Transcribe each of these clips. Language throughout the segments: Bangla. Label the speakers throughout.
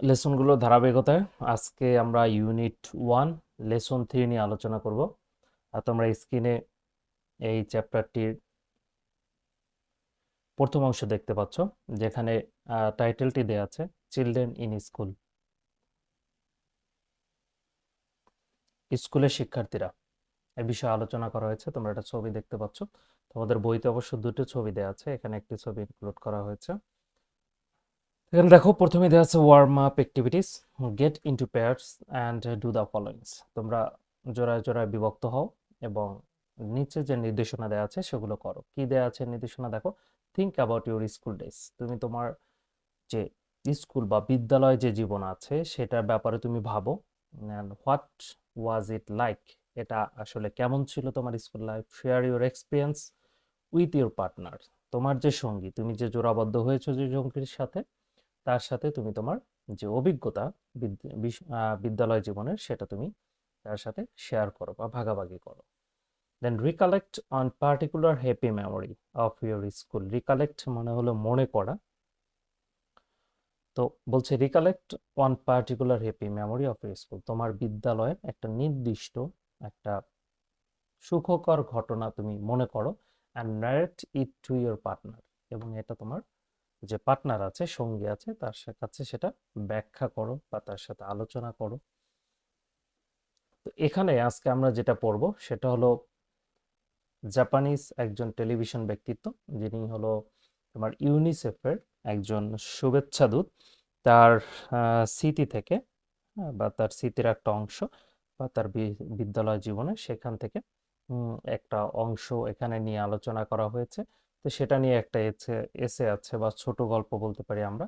Speaker 1: লেসনগুলোর ধারাবাহিকতায়। আজকে আমরা ইউনিট ওয়ান, লেসন থ্রি নিয়ে আলোচনা করব। আর তোমরা স্ক্রিনে এই চ্যাপ্টারটির প্রথম অংশ দেখতে পাচ্ছ, যেখানে টাইটেলটি দেওয়া আছে, চিলড্রেন ইন স্কুল। স্কুলের শিক্ষার্থীরা, এ বিষয়ে আলোচনা করা হয়েছে, তোমরা একটা ছবি দেখতে পাচ্ছ। তোমাদের বইতে অবশ্য দুটো ছবি দেওয়া আছে, এখানে একটি ছবি ইনক্লুড করা হয়েছে। এখানে দেখো, প্রথমে দেওয়া আছে warm up activities get into pairs and do the followings তোমরা জোড়ায় জোড়ায় বিভক্ত হও এবং নিচে যে নির্দেশনা দেওয়া আছে সেগুলো করো। কি দেওয়া আছে নির্দেশনা? দেখো think about your school days তুমি তোমার যে স্কুল বা বিদ্যালয় যে জীবন আছে, সেটার ব্যাপারে তুমি ভাবো। And what was it like এটা আসলে কেমন ছিল তোমার school life share your experience with your partner তোমার যে সঙ্গী, তুমি যে জোড়াবদ্ধ হয়েছো যে সঙ্গীর সাথে তার সাথে তুমি তোমার যে অভিজ্ঞতা বিদ্যালয় জীবনের সেটা তুমি তার সাথে শেয়ার করো বা ভাগাভাগি করো। Then recollect on particular happy memory of your school recollect মানে হলো মনে করা। তো বলছে recollect one particular happy memory of your school তোমার বিদ্যালয়ের একটা নির্দিষ্ট একটা সুখকর ঘটনা তুমি মনে করো and narrate it to your partner এবং এটা তোমার যে পার্টনার আছে, সঙ্গী আছে, তার কাছে সেটা ব্যাখ্যা করো বা তার সাথে আলোচনা করো। তো এখানে আজকে আমরা যেটা পড়ব, সেটা হলো জাপানিজ একজন টেলিভিশন ব্যক্তিত্ব, যিনি হলো তোমার ইউনিসেফের একজন শুভেচ্ছা দূত। তার স্মৃতি থেকে বা তার স্মৃতির একটা অংশ বা তার বিদ্যালয় জীবনে সেখান থেকে একটা অংশ এখানে নিয়ে আলোচনা করা হয়েছে। তো সেটা নিয়ে একটা এসে এসে আছে বা ছোট গল্প বলতে পারি আমরা।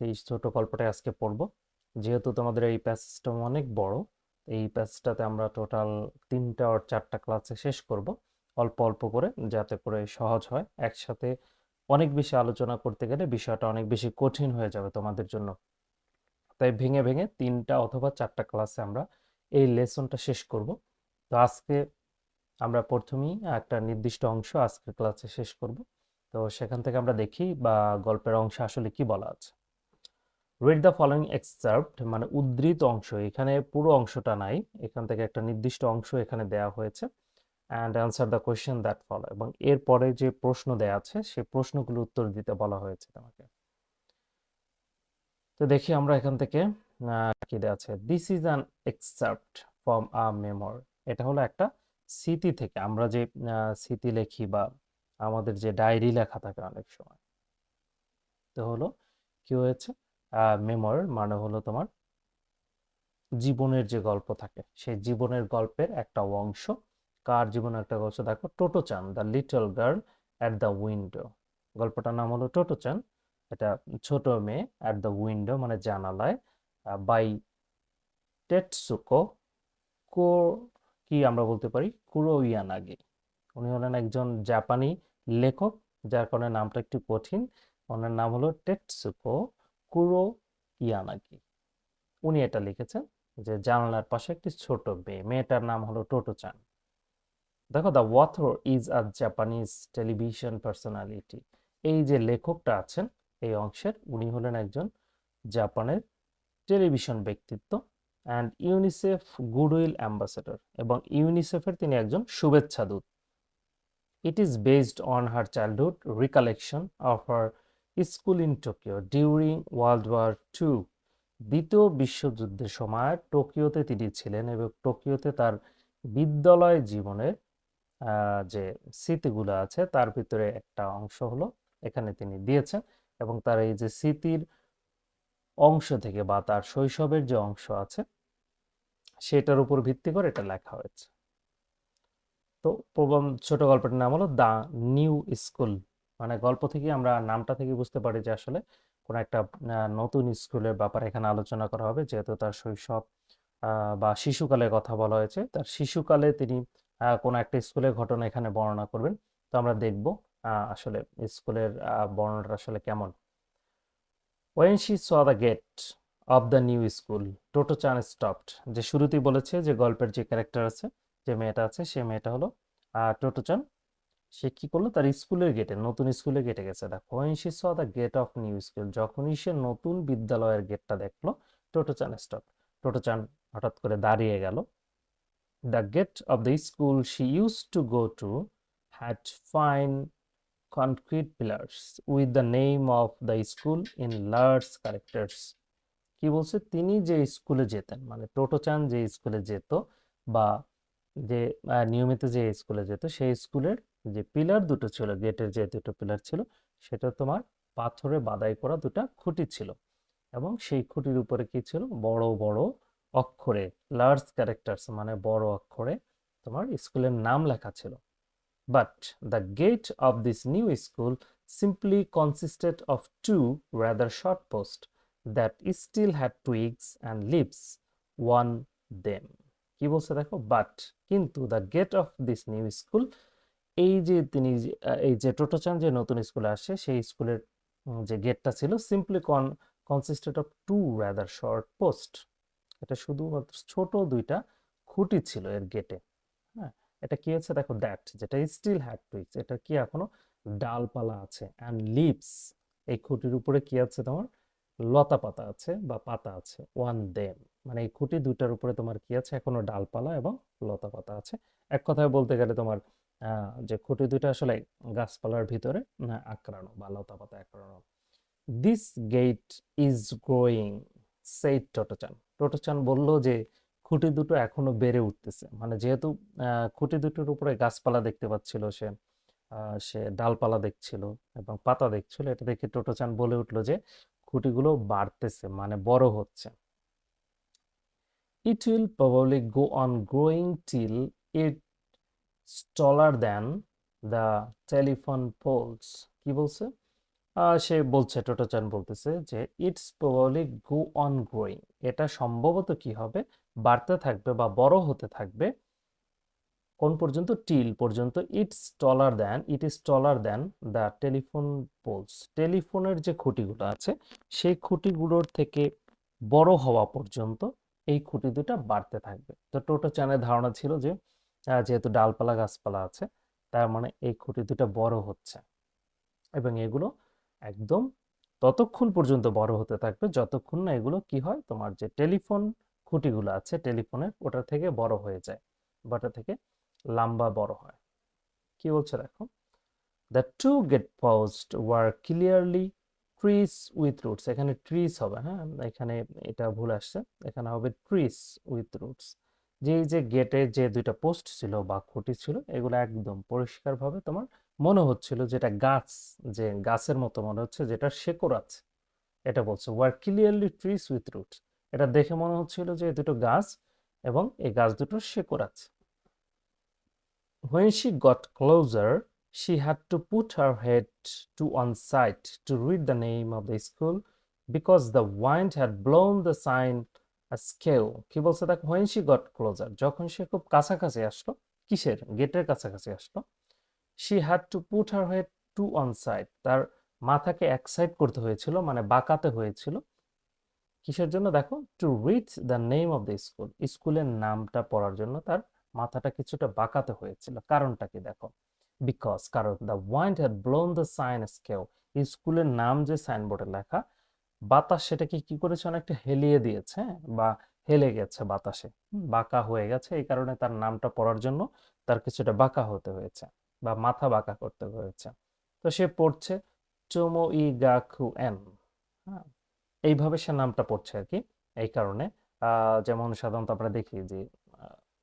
Speaker 1: সেই ছোট গল্পটাই আজকে পড়ব। যেহেতু তোমাদের এই প্যাসেজটা অনেক বড়, এই প্যাসেজটাতে আমরা টোটাল তিনটা আর চারটা ক্লাসে শেষ করব। অল্প অল্প করে যাতে করে সহজ হয়। একসাথে অনেক বেশি আলোচনা করতে গেলে বিষয়টা অনেক বেশি কঠিন হয়ে যাবে তোমাদের জন্য। তাই ভেঙে ভেঙে তিনটা অথবা চারটা ক্লাসে আমরা এই লেসনটা শেষ করব। তো আজকে আমরা প্রথমেই একটা নির্দিষ্ট অংশ আজকের ক্লাসে শেষ করব। তো সেখান থেকে আমরা দেখি বা গল্পের অংশ আসলে কি বলা আছে। রিড দ্য ফলোয়িং এক্সার্ভড মানে উদ্ধৃত অংশ, এখানে পুরো অংশটা নাই, এখান থেকে একটা নির্দিষ্ট অংশ এখানে দেয়া হয়েছে and answer the question that follow এবং এরপরে যে প্রশ্ন দেয়া আছে সেই প্রশ্নগুলো উত্তর দিতে বলা হয়েছে তোমাকে। তো দেখি আমরা এখান থেকে কি দেওয়া আছে? This is an excerpt from a memoir এটা হলো একটা স্মৃতি থেকে আমরা যে স্মৃতি লেখি বা আমাদের যে ডায়েরি লেখা থাকে অনেক সময়। তো হলো কি হয়েছে? মেমোর মানে হলো তোমার জীবনের যে গল্প থাকে, সেই জীবনের গল্পের একটা অংশ। কার জীবনের একটা গল্প? দেখো Totto Chan the little girl at the window গল্পটার নাম হলো টোটো চান এটা ছোট মেয়ে অ্যাট দ্য উইন্ডো মানে জানালায় বাই টেটসুকো কো আমরা বলতে পারি? কুরো ইয়ানাগি উনি হলেন একজন জাপানি লেখক, যার কারণে নামটা একটু কঠিন। ওনার নাম হলো টেটসুকো কুরো ইয়ানাগি উনি এটা লিখেছেন যে জানালার পাশে একটি ছোট মেয়ে। মেয়েটার নাম হলো টোটো চান দেখো the author is a Japanese television personality এই যে লেখকটা আছেন, এই অংশের, উনি হলেন একজন জাপানের টেলিভিশন ব্যক্তিত্ব। অ্যান্ড ইউনিসেফ গুডউইল অ্যাম্বাসেডর এবং ইউনিসেফের তিনি একজন শুভেচ্ছা দূত। It is based on her childhood recollection of her school in Tokyo during World War two দ্বিতীয় বিশ্বযুদ্ধের সময় টোকিওতে তিনি ছিলেন এবং টোকিওতে তার বিদ্যালয় জীবনের যে স্মৃতিগুলো আছে, তার ভিতরে একটা অংশ হলো, এখানে তিনি দিয়েছেন এবং তার এই যে স্মৃতির অংশ থেকে বা তার শৈশবের যে অংশ আছে, সেটার উপর ভিত্তি করে এটা লেখা হয়েছে। তো প্রবন্ধ ছোট গল্পটির নাম হলো দ্য নিউ স্কুল। মানে গল্প থেকে আমরা নামটা থেকে বুঝতে পারি যে আসলে কোন একটা নতুন স্কুলের ব্যাপারে এখানে আলোচনা করা হবে। যেহেতু তার শৈশব বা শিশুকালের কথা বলা হয়েছে, তার শিশুকালে তিনি কোনো একটা স্কুলের ঘটনা এখানে বর্ণনা করবেন। তো আমরা দেখব আসলে স্কুলের বর্ণনাটা আসলে কেমন। When she saw the gate of the new school Totto Chan stopped যে শুরুতেই বলেছে যে গল্পের যে ক্যারেক্টার আছে, যে মেয়েটা আছে, সে মেয়েটা হলো টোটো চান সে কি করল? তার স্কুলের গেটে নতুন স্কুলের গেটে গেছে। দেখো, when she saw the gate of new school, যখনই সে নতুন বিদ্যালয়ের গেটটা দেখল টোটোচান স্টপ টোটোচান হঠাৎ করে দাঁড়িয়ে গেল। The gate of the school she used to go to had fine concrete pillars with the name of the school in large characters. কি বলছে? তিনি যে স্কুলে যেতেন মানে টোটোচান যে স্কুলে যেত বা যে নিয়মিত যে স্কুলে যেত, সেই স্কুলের যে পিলার দুটো ছিল গেটের যে দুটো পিলার ছিল, সেটা তোমার পাথরে বাদাই করা দুটো খুঁটি ছিল। এবং সেই খুঁটির উপরে কি ছিল? বড় বড় অক্ষরে লার্জ ক্যারেক্টার্স মানে বড় অক্ষরে তোমার স্কুলের নাম লেখা ছিল। But the gate of this new school simply consisted of two rather short posts that still had twigs and leaves. On them. কি বলছে দেখো? বাট কিন্তু the gate of this new school এই যে তিনি এই যে টোটোচান যে নতুন স্কুলে আসে সেই স্কুলের যে গেটটা ছিল simply con consisted of two rather short post এটা শুধুমাত্র ছোট দুইটা খুঁটি ছিল এর গেটে হ্যাঁ? এটা কি হচ্ছে? দেখো দ্যাট যেটা স্টিল হ্যাড টুইগস এটা কি এখনও? ডালপালা আছে। অ্যান্ড লিভস এই খুঁটির উপরে কি আছে তোমার? লতা পাতা আছে বা পাতা আছে ওয়ান দেম মানে এই খুঁটি দুইটার উপরে তোমার কি আছে? এখনও ডালপালা এবং লতা পাতা আছে। এক কথায় বলতে গেলে তোমার যে খুঁটি দুইটা আসলে গাছপালার ভিতরে আহ, আঁকড়ানো বা লতা পাতা আঁকড়ানো দিস গেট ইজ গ্রোয়িং সেই টোটোচান টোটোচান বলল যে খুঁটি দুটো এখনও বেড়ে উঠতেছে। মানে যেহেতু খুঁটি দুটোর উপরে গাছপালা দেখতে পাচ্ছিল সে সে ডালপালা দেখছিল এবং পাতা দেখছিল। এটা দেখে টোটোচান বলে উঠল যে, খুঁটিগুলো বাড়তেছে মানে বড় হচ্ছে। It will probably go on growing till it's taller than the telephone poles কি বলছে? সে বলছে, টোটোচান বলতেছে যে it's probably go on growing এটা সম্ভবত কি হবে? বাড়তে থাকবে বা বড় হতে থাকবে কোন পর্যন্ত? টিল পর্যন্ত। It's taller than it is taller than the telephone poles টেলিফোনের যে খুঁটিগুলো আছে, সেই খুঁটিগুলোর থেকে বড় হওয়া পর্যন্ত এই খুঁটি দুটা বাড়তে থাকবে। তো টোটো চানের ধারণা ছিল যে যেহেতু ডালপালা, গাছপালা আছে, তার মানে এই খুঁটি দুটা বড় হচ্ছে এবং এগুলো একদম ততক্ষণ পর্যন্ত বড় হতে থাকবে। যতক্ষণ না এগুলো কি হয়, তোমার যে টেলিফোন খুঁটিগুলো আছে টেলিফোনের ওটা থেকে বড় হয়ে যায় বাটা থেকে লম্বা বড় হয়। কি বলছে দেখো? The two gate post were clearly trees with roots এখানে ট্রিস হবে হ্যাঁ? এখানে এটা ভুল আসছে। এখানে হবে ট্রিস উইথ রুটস যে যে গেটে যে দুইটা পোস্ট ছিল বা খুঁটি ছিল, এগুলো একদম পরিষ্কারভাবে তোমার মনে হচ্ছিল যেটা গাছ, যে গাছের মতো মনে হচ্ছে যেটা শেকড় আছে। এটা বলছে were clearly trees with root এটা দেখে মনে হচ্ছিল যে দুটো গাছ এবং এই গাছ দুটো শেকড় আছে। When she got closer she had to put her head to on side to read the name of the school because the wind had blown the sign skew কি বলছে দেখ? হোয়েন শি গট ক্লোজার যখন সে খুব কাছাকাছি আসলো, কিসের? গেটের কাছাকাছি আসলো। She had to put her head to one side. তার মাথাকে এক সাইড করতে হয়েছিল মানে বাঁকাতে হয়েছিল। কিসের জন্য? দেখো to read the name of the school স্কুলের নামটা পড়ার জন্য তার মাথাটা কিছুটা বাঁকাতে হয়েছিল। কারণটা কি দেখো? বিকজ কারণ the wind had blown the sign skew স্কুলের নাম যে সাইনবোর্ডে লেখা, বাতাস সেটাকে কি করেছে? অনেকটা হেলিয়ে দিয়েছে হ্যাঁ? বা হেলে গেছে বাতাসে। বাঁকা হয়ে গেছে। এই কারণে তার নামটা পড়ার জন্য তার কিছুটা বাঁকা হতে হয়েছে। বা মাথা বাঁকা করতে হয়েছে। তো সে পড়ছে চোমো ই গাখু এন। হ্যাঁ এইভাবে সে নামটা পড়ছে আর কি। এই কারণে যেমন সাধারণত আমরা দেখি যে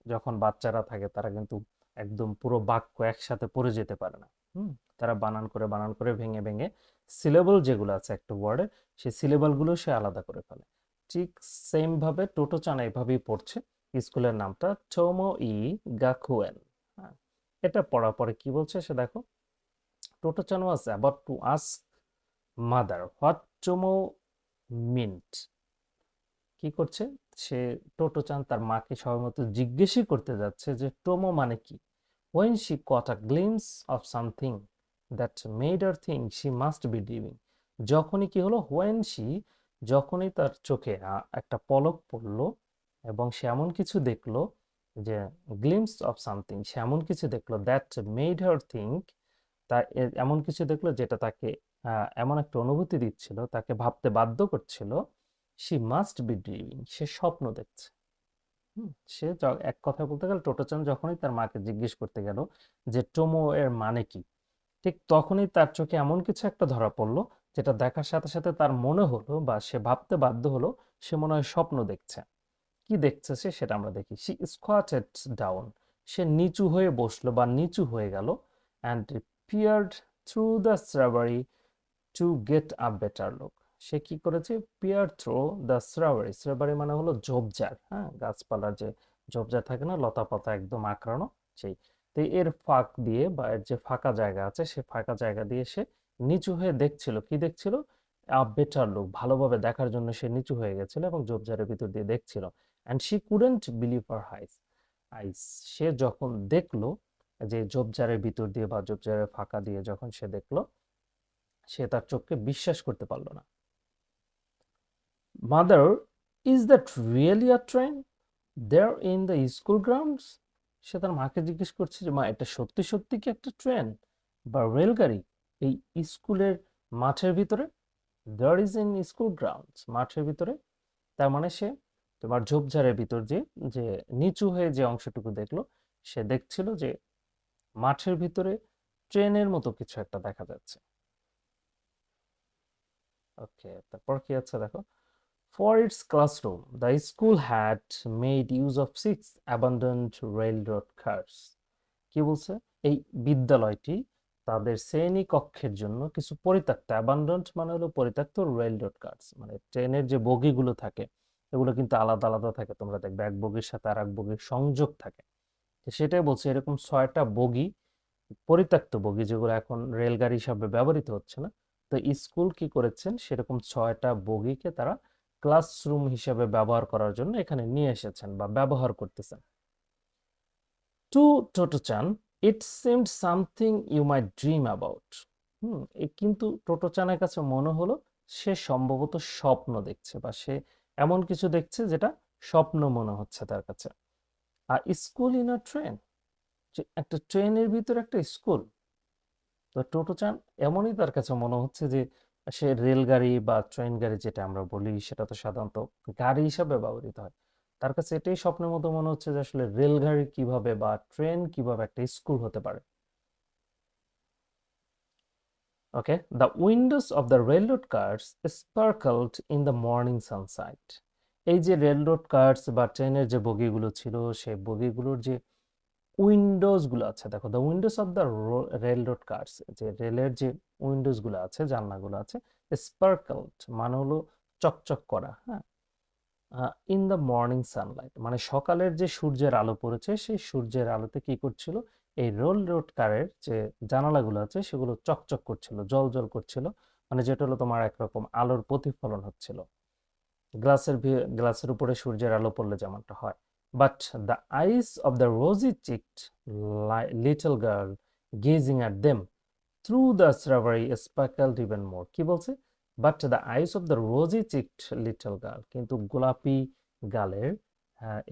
Speaker 1: যখন বাচ্চারা থাকে তারা কিন্তু একদম পুরো বাক্য একসাথে পড়ে যেতে পারে না। হুম, তারা বানান করে বানান করে, ভেঙে ভেঙে সিলেবল যেগুলো আছে একটা ওয়ার্ডের সেই সিলেবলগুলো সে আলাদা করে ফেলে। ঠিক সেমভাবে টোটো চানা এভাবেই পড়ছে। স্কুলের নামটা চোমো ই গাকুয়েন হ্যাঁ এটা পড়ার পরে কি বলছে সে দেখো Totto Chan was about to ask mother what Tomoe meant কি করছে? সে টোটো চান তার মাকে সবেমাত্র জিজ্ঞেসই করতে যাচ্ছে যে টোমো মানে কি? When she caught a glimpse of something that made her think she must be diving যখনই কি হলো? হোয়েন শি যখনই তার চোখে একটা পলক পড়ল এবং সে এমন কিছু দেখল যে গ্লিমস অফ সামথিং সে এমন কিছু দেখল দ্যাট মেড হার থিঙ্ক তা এমন কিছু দেখল যেটা তাকে এমন একটা অনুভূতি দিচ্ছিল, তাকে ভাবতে বাধ্য করছিল শি মাস্ট বি ড্রিমিং সে স্বপ্ন দেখছে। সে এক কথা বলতে গেলে টোটোচান যখনই তার মাকে জিজ্ঞেস করতে গেল যে টোমো এর মানে কি, ঠিক তখনই তার চোখে এমন কিছু একটা ধরা পড়ল, যেটা দেখার সাথে সাথে তার মনে হলো বা সে ভাবতে বাধ্য হলো, সে মনে হয় স্বপ্ন দেখছে। কি দেখছে সে সেটা আমরা দেখি। সি স্কোয়াটেড ডাউন সে নিচু হয়ে বসল বা নিচু হয়ে গেল and peered through the shrubbery to get a better look সে কি করেছে? Peer through the shrubbery shrubbery মানে হলো ঝোপঝাড় হ্যাঁ? গাছপালার যে ঝোপঝাড় থাকে না লতা পাতা একদম আঁকড়ানো সেই। তো এর ফাঁক দিয়ে বা এর যে ফাঁকা জায়গা আছে, সে ফাঁকা জায়গা দিয়ে সে নিচু হয়ে দেখছিল। কি দেখছিল? আ বেটার লুক ভালোভাবে দেখার জন্য সে নিচু হয়ে গেছিল এবং ঝোপঝাড়ের ভিতর দিয়ে দেখছিল। And she couldn't believe her eyes eyes সে যখন দেখল যে ঝোপঝাড়ের ভিতর দিয়ে বা ঝোপঝাড়ের ফাঁকা দিয়ে যখন সে দেখল, সে তার চোখকে বিশ্বাস করতে পারল না। Mother is that really a train there in the school grounds সে তার মাকে জিজ্ঞেস করছে যে, মা, এটা সত্যি সত্যি কি একটা ট্রেন বা রেলগাড়ি এই স্কুলের মাঠের ভিতরে? There is in school grounds মাঠের ভিতরে? তার মানে সে তোমার ঝোপঝাড়ের ভিতর যে যে নিচু হয়ে যে অংশটুকু দেখল, সে দেখছিল যে মাঠের ভিতরে ট্রেনের মতো কিছু একটা দেখা যাচ্ছে। ওকে, তারপর কি আছে দেখো? For its classroom the school had made use of six abandoned railroad cars কি বলছে? এই বিদ্যালয়টি তাদের শ্রেণি কক্ষের জন্য কিছু পরিত্যক্ত অ্যাবান্ডন্ট মানে হলো পরিত্যক্ত রেল রোড কার্স মানে ট্রেনের যে বগিগুলো থাকে এগুলো কিন্তু আলাদা আলাদা থাকে। তোমরা দেখবে এক বগির সাথে আর এক বগির সংযোগ থাকে। সেটাই বলছে, এরকম ছয়টা বগি, পরিত্যক্ত বগি যেগুলো এখন রেলগাড়ি হিসাবে ব্যবহৃত হচ্ছে না, তো স্কুল কি করেছেন? সেরকম ছয়টা বগিকে তারা ক্লাসরুম হিসাবে ব্যবহার করার জন্য এখানে নিয়ে এসেছেন বা ব্যবহার করতেছেন। To Totto Chan it seemed something you might dream about hmm কিন্তু টোটোচানের কাছে মনে হলো, সে সম্ভবত স্বপ্ন দেখছে বা সে এমন কিছু দেখছে যেটা স্বপ্ন মনে হচ্ছে তার কাছে। আর স্কুল ইন আ ট্রেন একটা ট্রেনের ভিতরে একটা স্কুল তো টোটো চান এমনই তার কাছে মনে হচ্ছে যে সে রেলগাড়ি বা ট্রেন গাড়ি যেটা আমরা বলি, সেটা তো সাধারণত গাড়ি হিসাবে ব্যবহৃত হয়। তার কাছে এটাই স্বপ্নের মতো মনে হচ্ছে যে আসলে রেলগাড়ি কীভাবে বা ট্রেন কীভাবে একটা স্কুল হতে পারে। Okay the windows of the railroad cars sparkled in the morning sunshine এই যে রেলরোড কার্স বা ট্রেনের যে বগিগুলো ছিল সেই বগিগুলোর যে উইন্ডোজগুলো আছে, দেখো the windows of the railroad cars যে রেলের যে উইন্ডোজগুলো আছে, জানলাগুলো আছে স্পার্কলড মানে হলো চকচক করা হ্যাঁ? ইন দ্য মর্নিং সানলাইট মানে সকালের যে সূর্যের আলো পড়েছে, সেই সূর্যের আলোতে কি করছিল? এই রোল রোড কারের যে জানালাগুলো আছে, সেগুলো চকচক করছিল, জল জল করছিল। মানে যেটা হলো তোমার একরকম আলোর প্রতিফলন হচ্ছিল। গ্লাসের গ্লাসের উপরে সূর্যের আলো পড়লে যেমনটা হয়। But the eyes of the rosy cheeked little girl gazing at them through the shrubbery sparkled even more. কি বলছে? But the eyes of the rosy cheeked little girl কিন্তু গোলাপি গালের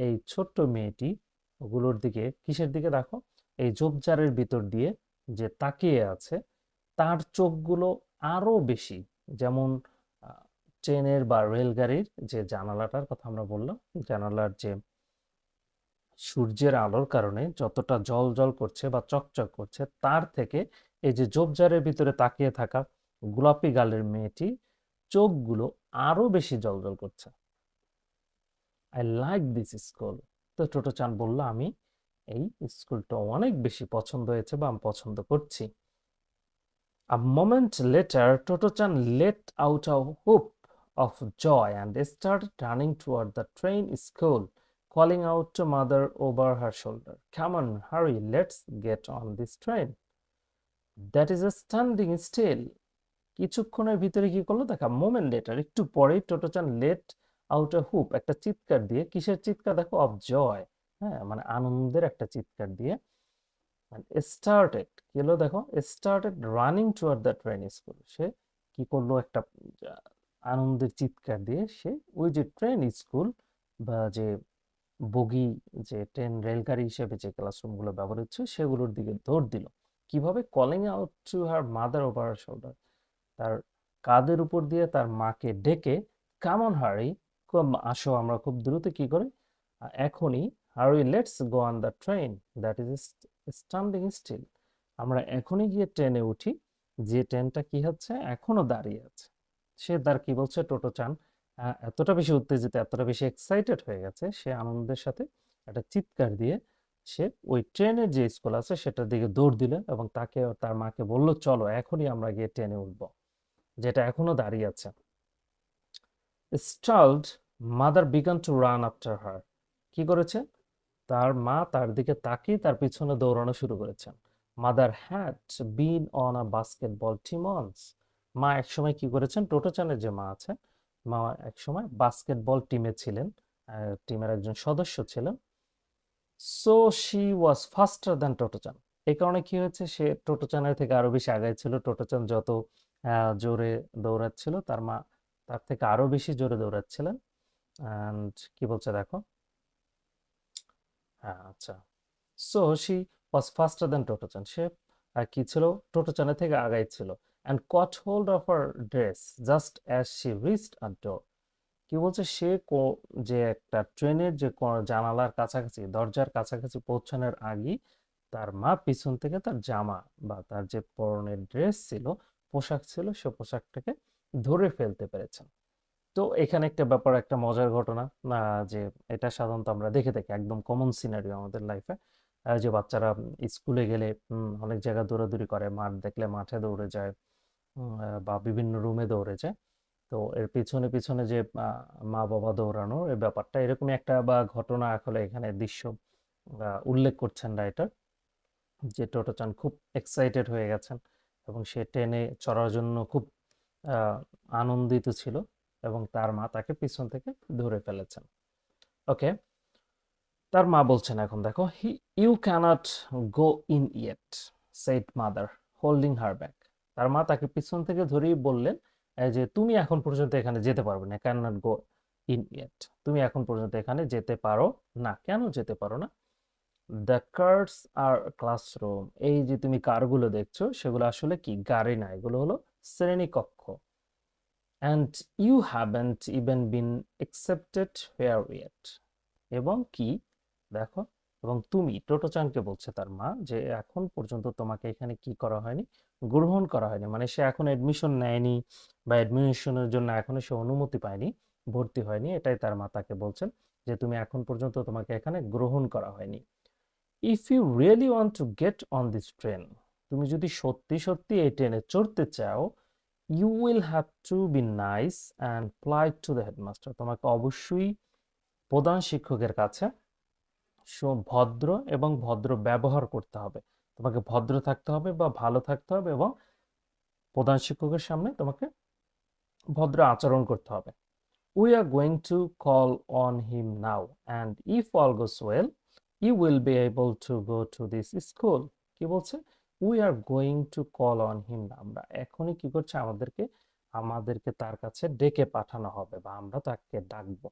Speaker 1: এই ছোট্ট মেয়েটি, ওগুলোর দিকে, কিসের দিকে দেখো? এই ঝোপঝাড়ের ভিতর দিয়ে যে তাকিয়ে আছে, তার চোখগুলো আরও বেশি। যেমন ট্রেনের বা রেলগাড়ির যে জানালাটার কথা আমরা বললাম, জানালার যে সূর্যের আলোর কারণে যতটা জল জল করছে বা চকচক করছে, তার থেকে এই যে ঝোপঝাড়ের ভিতরে তাকিয়ে থাকা গোলাপি গালের মেয়েটি চোখগুলো আরও বেশি জল জল করছে। আই লাইক দিস স্কুল তো টোটো চান বলল, আমি এই স্কুলটা অনেক বেশি পছন্দ হয়েছে বা আমি পছন্দ করছি। A moment later Tottochan let out a whoop of joy and start turning toward the train school calling out to mother over her shoulder কেমন hurry let's get on this train that is a standing still কিছুক্ষণের ভিতরে কি করল? দেখা মোমেন্ট লেটার একটু পরেই টোটোচান লেট আউট আ হুপ একটা চিৎকার দিয়ে। কিসের চিৎকার? দেখো অফ জয় হ্যাঁ? মানে আনন্দের একটা চিৎকার দিয়ে। স্টার্টেড কি হলো দেখো? Started running toward the train school সে কি করল? একটা আনন্দের চিৎকার দিয়ে সে ওই যে ট্রেন স্কুল বা যে বগি, যে ট্রেন রেলগাড়ি হিসেবে যে ক্লাসরুমগুলো ব্যবহার হচ্ছে, সেগুলোর দিকে দৌড় দিল। কীভাবে? Calling out to her mother over shoulder তার কাঁধের উপর দিয়ে তার মাকে ডেকে কামন হারি আসো আমরা খুব দ্রুত, কি করি? এখনই hurry let's go on the train that is standing still আমরা এখনই গিয়ে ট্রেনে উঠি। যে ট্রেনটা কি হচ্ছে? এখনও দাঁড়িয়ে আছে। সে তার কি বলছে? টোটো চান। এতটা বেশি উত্তেজিত, এতটা বেশি এক্সাইটেড হয়ে গেছে, সে আনন্দের সাথে একটা চিৎকার দিয়ে সে ওই ট্রেনের যে স্কুল আছে, সেটার দিকে দৌড় দিল এবং তাকে তার মাকে বলল, চলো, এখনই আমরা গিয়ে ট্রেনে উঠবো। যেটা এখনও দাঁড়িয়ে আছে। Startled mother began to run after her কি করেছে? তার মা তার দিকে তাকিয়ে তার পিছনে দৌড়ানো শুরু করেছেন। Mother had been on a basketball team once মা একসময় কি করেছেন? টোটো চানের যে মা আছে মা একসময় বাস্কেটবল টিমে ছিলেন টিমের একজন সদস্য ছিলেন। So she was faster than Tottochan এই কারণে কি হয়েছে? সে টোটো চানের থেকে আরও বেশি আগায় ছিল। টোটোচান যত জোরে দৌড়াচ্ছিল, তার মা তার থেকে আরও বেশি জোরে দৌড়াচ্ছিলেন। কি বলছে দেখো? হ্যাঁ আচ্ছা। So she was faster than Tottochan সে আর কি ছিল? টোটোচানের থেকে আগাই ছিল। And caught hold of her dress just as she reached a door কি বলছে? সে যে একটা ট্রেনের যে জানালার কাছাকাছি, দরজার কাছাকাছি পৌঁছানোর আগেই তার মা পিছন থেকে তার জামা বা তার যে পরনের ড্রেস ছিল, পোশাক ছিল, সে পোশাকটাকে ধরে ফেলতে পেরেছেন তো এখানে একটা ব্যাপার, একটা মজার ঘটনা যে এটা সাধারণত আমরা দেখে থাকি একদম কমন সিনারিও আমাদের লাইফে যে বাচ্চারা স্কুলে গেলে অনেক জায়গা দৌড়াদৌড়ি করে, মাঠ দেখলে মাঠে দৌড়ে যায় বা বিভিন্ন রুমে দৌড়ে যায়। তো এর পিছনে পিছনে যে মা বাবা দৌড়ানো এই ব্যাপারটা এরকমই একটা বা ঘটনা আসলে এখানে দৃশ্য উল্লেখ করছেন রাইটার যে টোটোচান খুব এক্সাইটেড হয়ে গেছেন এবং সে ট্রেনে চড়ার জন্য খুব আনন্দিত ছিল। এবং তার মা তাকে পিছন থেকে ধরে ফেলেছেন। ওকে? তার মা বলছেন এখন, দেখো he you can't go in yet said mother holding her back তার মা তাকে পিছন থেকে ধরেই বললেন যে তুমি এখন পর্যন্ত এখানে যেতে পারবে না can not go in yet তুমি এখন পর্যন্ত এখানে যেতে পারো না। কেন যেতে পারো না? দ্য কার্স আর ক্লাসরুম এই যে তুমি কারগুলো দেখছ, সেগুলো আসলে কি? গাড়ি না, এগুলো হলো শ্রেণীকক্ষ। And you haven't even been accepted here yet এবং কি? দেখো, এবং তুমি, টোটোচানকে বলছে তার মা যে এখন পর্যন্ত তোমাকে এখানে কি করা হয়নি? গ্রহণ করা হয়নি। মানে সে এখন এডমিশন নেয়নি বা এডমিশনের জন্য এখনও সে অনুমতি পায়নি, ভর্তি হয়নি। এটাই তার মা তাকে বলছেন যে তুমি এখন পর্যন্ত তোমাকে এখানে গ্রহণ করা হয়নি। If you really want to get on this train তুমি যদি সত্যি সত্যি এই ট্রেনে চড়তে চাও you will have to be nice and polite to the headmaster তোমাকে অবশ্যই প্রধান শিক্ষকের কাছে ভদ্র এবং ভদ্র ব্যবহার করতে হবে। তোমাকে ভদ্র থাকতে হবে বা ভালো থাকতে হবে এবং প্রধান শিক্ষকের সামনে তোমাকে ভদ্র আচরণ করতে হবে। We are going to call on him now and if all goes well you will be able to go to this school কি বলছে? We are going to call on him আমরা এখনই কি করছে? আমাদেরকে আমাদেরকে তার কাছে ডেকে পাঠানো হবে বা আমরা তাকে ডাকবো।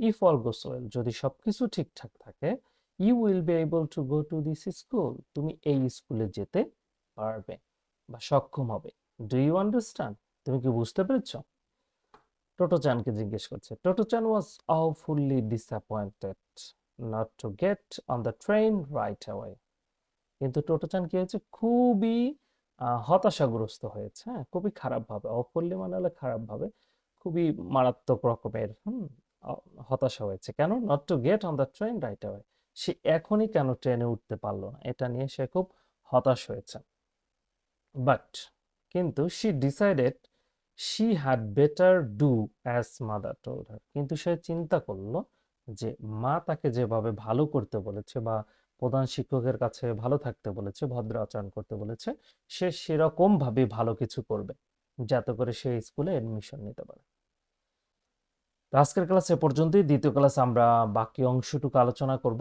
Speaker 1: ইফ অল গোস ওয়েল যদি সবকিছু ঠিকঠাক থাকে you will be able to go to this school তুমি এই স্কুলে যেতে পারবে বা সক্ষম হবে। ডু ইউ আন্ডারস্ট্যান্ড তুমি কি বুঝতে পেরেছ? টোটো টোটোচানকে জিজ্ঞেস করছে। টোটোচান ওয়াজ awfully disappointed not to get on the train right away কিন্তু টোটোচান কি হয়েছে? খুবই হতাশাগ্রস্ত হয়েছে হ্যাঁ? খুবই খারাপ ভাবে অফুল্লি মানে হলে খারাপ ভাবে খুবই মারাত্মক রকমের, হুম হতাশা হয়েছে। কেন? Not to get on the train right away সে এখনই কেন ট্রেনে উঠতে পারল না? এটা নিয়ে সে খুব হতাশ হয়েছে। বাট কিন্তু she decided she had better do as mother told কিন্তু সে চিন্তা করল যে মা তাকে যেভাবে ভালো করতে বলেছে বা প্রধান শিক্ষকের কাছে ভালো থাকতে বলেছে, ভদ্র আচরণ করতে বলেছে, সে সেরকম ভাবে ভালো কিছু করবে, যাতে করে সে স্কুলে এডমিশন নিতে পারে। আজকের ক্লাস এ পর্যন্তই, দ্বিতীয় ক্লাস আমরা বাকি অংশটুকু আলোচনা করব।